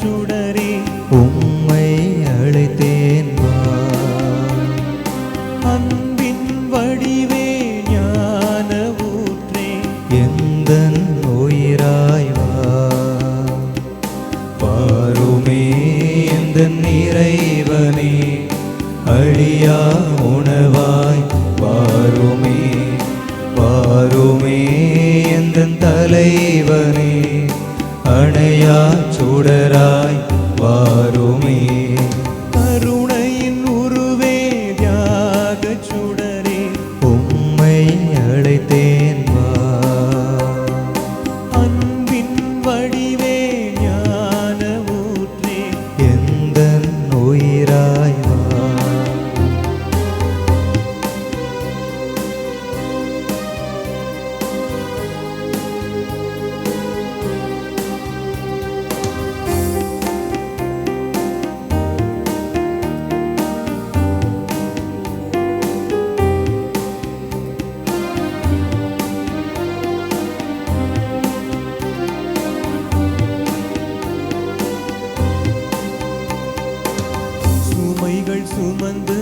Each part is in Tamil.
சுடரே உம்மை அழைத்தேன் வா. அன்பின் வடிவே ஞான ஊற்றே எந்த உயிராய் பாருமே எந்த நிறைவனே அழியா உணவாய். பாருமே பாருமே எந்த தலைவனே அணையா சுடராய் சுமந்து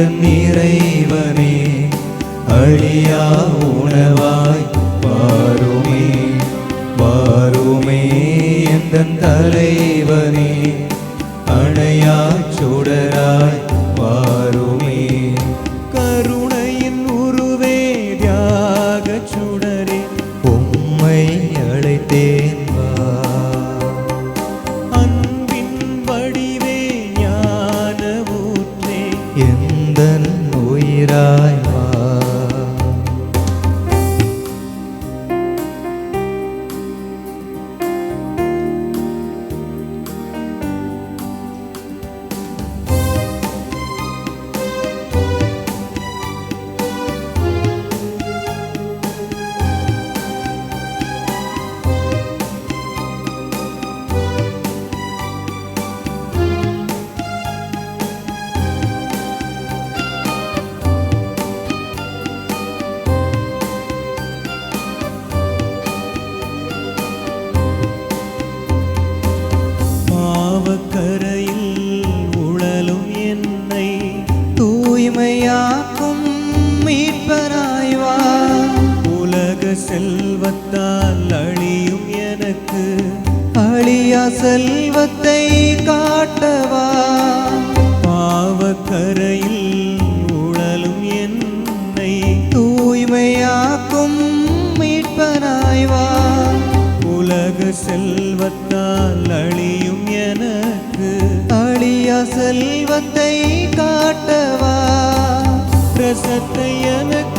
எந்த இறைவனே அழியா உணவாய் பாருமே பாருமே எந்த தலைவனே அணையா உலக செல்வத்தால் அழியும் எனக்கு. அழியா செல்வத்தை காட்டவா? பாவக்கரையில் உழலும் என்னை தூய்மையாக்கும் மீட்பனாய்வா? உலக செல்வத்தால் அழியும் எனக்கு. அழியா செல்வத்தை காட்டவா? ரசத்தை எனக்கு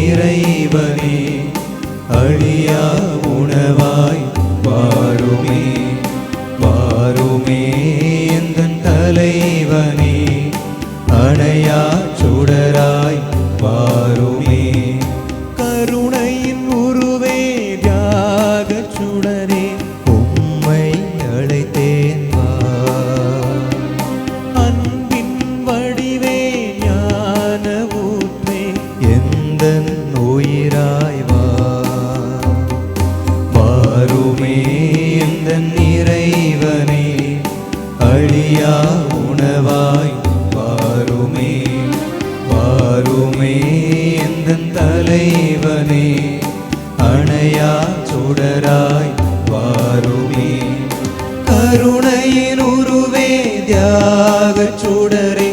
இறைவனே அழியா உணவாய் வாருமே வாருமே எந்த தலைவனே அணையா சுடராய் வாருமே இறைவனே அழியா உணவாய் வாருமே வாருமே எந்த தலைவனே அணையா சுடராய் வாருமே. கருணையின் உருவே தியாக சுடரே